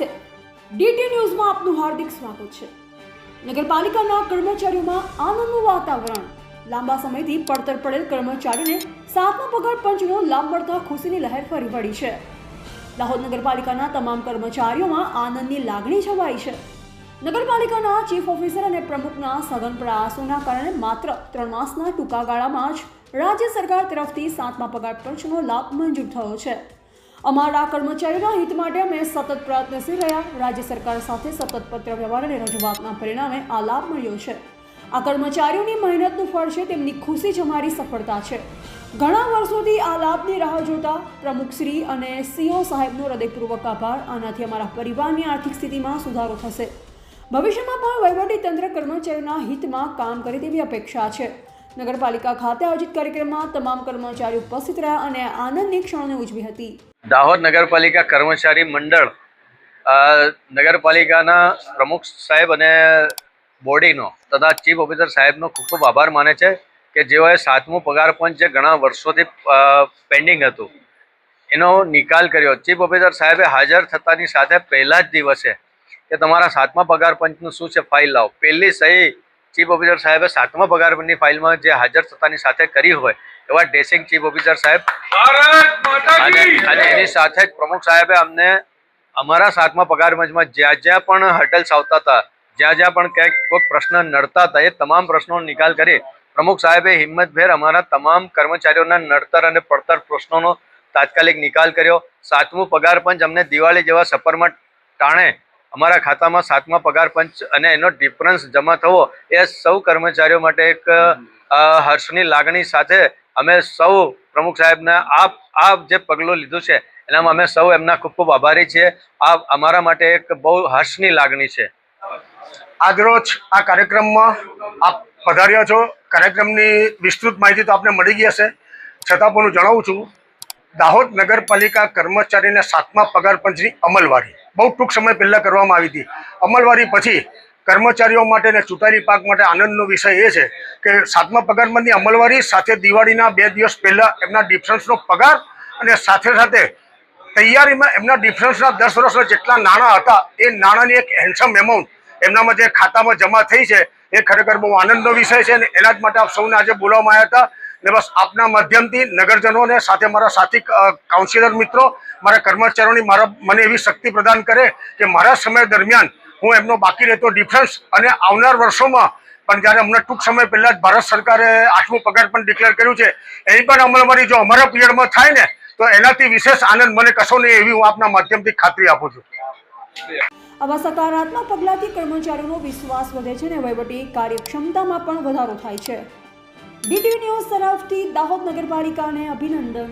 નમસ્તે ડીટી ન્યૂઝમાં આપનું હાર્દિક સ્વાગત છે. નગરપાલિકાના કર્મચારીઓમાં આનંદનું વાતાવરણ. લાંબા સમયથી પડતર પડેલ કર્મચારીને સાતમા પગાર પંચનો લાભ મળતા ખુશીની લહેર ફરી વળી છે. દાહોદ નગરપાલિકાના તમામ કર્મચારીઓમાં આનંદની લાગણી છવાઈ છે. નગરપાલિકાના ચીફ ઓફિસર અને પ્રમુખના સઘન પ્રયાસોના કારણે માત્ર ત્રણ માસના ટૂંકા ગાળામાં જ રાજ્ય સરકાર તરફથી સાતમા પગાર પંચનો લાભ મંજૂર થયો છે. અમારા કર્મચારીઓના હિત માટે અમે સતત પ્રયત્નશીલ રહ્યા. રાજ્ય સરકાર સાથે સતત પત્ર વ્યવહાર અને રજૂઆતના પરિણામે આ લાભ મળ્યો છે. આ કર્મચારીઓની મહેનતનું ફળ છે, તેમની ખુશી જ અમારી સફળતા છે. ઘણા વર્ષોથી આ લાભની રાહ જોતા પ્રમુખશ્રી અને સીઓ સાહેબનો હૃદયપૂર્વક આભાર. આનાથી અમારા પરિવારની આર્થિક સ્થિતિમાં સુધારો થશે. ભવિષ્યમાં પણ વહીવટી તંત્ર કર્મચારીઓના હિતમાં કામ કરે તેવી અપેક્ષા છે. નગરપાલિકા ખાતે આયોજિત કાર્યક્રમમાં તમામ કર્મચારીઓ ઉપસ્થિત રહ્યા અને આનંદની ક્ષણોને ઉજવી હતી. દાહોદ નગરપાલિકા કર્મચારી મંડળ નગરપાલિકાના પ્રમુખ સાહેબ અને બોડીનો તથા ચીફ ઓફિસર સાહેબનો ખૂબ ખૂબ આભાર માને છે કે જેઓએ સાતમું પગાર પંચ જે ઘણા વર્ષોથી પેન્ડિંગ હતું, એનો નિકાલ કર્યો. ચીફ ઓફિસર સાહેબે હાજર થતાની સાથે પહેલા જ દિવસે કે તમારા સાતમા પગાર પંચનું શું છે? ફાઇલ લાવો. પહેલી સહી ચીફ ઓફિસર સાહેબે સાતમા પગારની ફાઇલમાં જે હાજર થતાની સાથે કરી હોય એવા ડ્રેસિંગ ચીફ ઓફિસર સાહેબ. અને એની સાથે જ પ્રમુખ સાહેબે અમને અમારા સાતમા પગાર પંચમાં જ્યાં જ્યાં પણ હર્ડલ્સ આવતા હતા જ્યાં જ્યાં પણ ક્યાંક કોઈ પ્રશ્ન નડતા હતા એ તમામ પ્રશ્નોનો નિકાલ કરી પ્રમુખ સાહેબે હિંમતભેર અમારા તમામ કર્મચારીઓના નડતર અને પડતર પ્રશ્નોનો તાત્કાલિક નિકાલ કર્યો. સાતમું પગાર પંચ અમને દિવાળી જેવા સફરમાં ટાણે અમારા ખાતામાં સાતમા પગાર પંચ અને એનો ડિફરન્સ જમા થવો એ સૌ કર્મચારીઓ માટે એક હર્ષની લાગણી સાથે અમે સૌ પ્રમુખ સાહેબને આ આ જે પગલું લીધું છે એનામાં અમે સૌ એમના ખૂબ ખૂબ આભારી છીએ. આ અમારા માટે એક બહુ હર્ષની લાગણી છે. આજરોજ આ કાર્યક્રમમાં આપ પધાર્યા છો. કાર્યક્રમની વિસ્તૃત માહિતી તો આપને મળી ગઈ હશે. છતાં પણ હું જણાવું છું, દાહોદ નગરપાલિકા કર્મચારીને સાતમા પગાર પંચની અમલવારી. બહુ ટૂંક સમય પહેલાં કરવામાં આવી હતી. અમલવારી પછી કર્મચારીઓ માટે અને ચૂંટાયેલી પાક માટે આનંદનો વિષય એ છે કે સાતમા પગાર પંચની અમલવારી સાથે દિવાળીના બે દિવસ પહેલાં એમના ડિફરન્સનો પગાર અને સાથે સાથે તૈયારીમાં એમના ડિફરન્સના દસ વર્ષના જેટલા નાણાં હતા, એ નાણાંની એક હેન્ડસમ એમાઉન્ટ એમનામાં જે ખાતામાં જમા થઈ છે, એ ખરેખર બહુ આનંદનો વિષય છે અને એના જ માટે આપ સૌને આજે બોલાવવામાં આવ્યા હતા. ને બસ આપના માધ્યમથી નગરજનોને સાથે મારા સાથી કાઉન્સિલર મિત્રો, મારા કર્મચારીઓની મારા મને એવી શક્તિ પ્રદાન કરે કે મારા સમય દરમિયાન હું એમનો બાકી રહેતો ડિફરન્સ અને આવનાર વર્ષોમાં પણ જ્યારે હમણાં ટૂંક સમય પહેલાં જ ભારત સરકારે આઠમું પગાર પણ ડિક્લેર કર્યું છે એની પણ અમલવારી જો અમારા પીરિયડમાં થાય ને, તો એનાથી વિશેષ આનંદ મને કશો નહીં એવી હું આપના માધ્યમથી ખાતરી આપું છું. આવા સકારાત્મક પગલાંથી કર્મચારીઓનો વિશ્વાસ વધે છે અને વહીવટી કાર્યક્ષમતામાં પણ વધારો થાય છે. ડીટીવી ન્યૂઝ તરફથી દાહોદ નગરપાલિકાને અભિનંદન.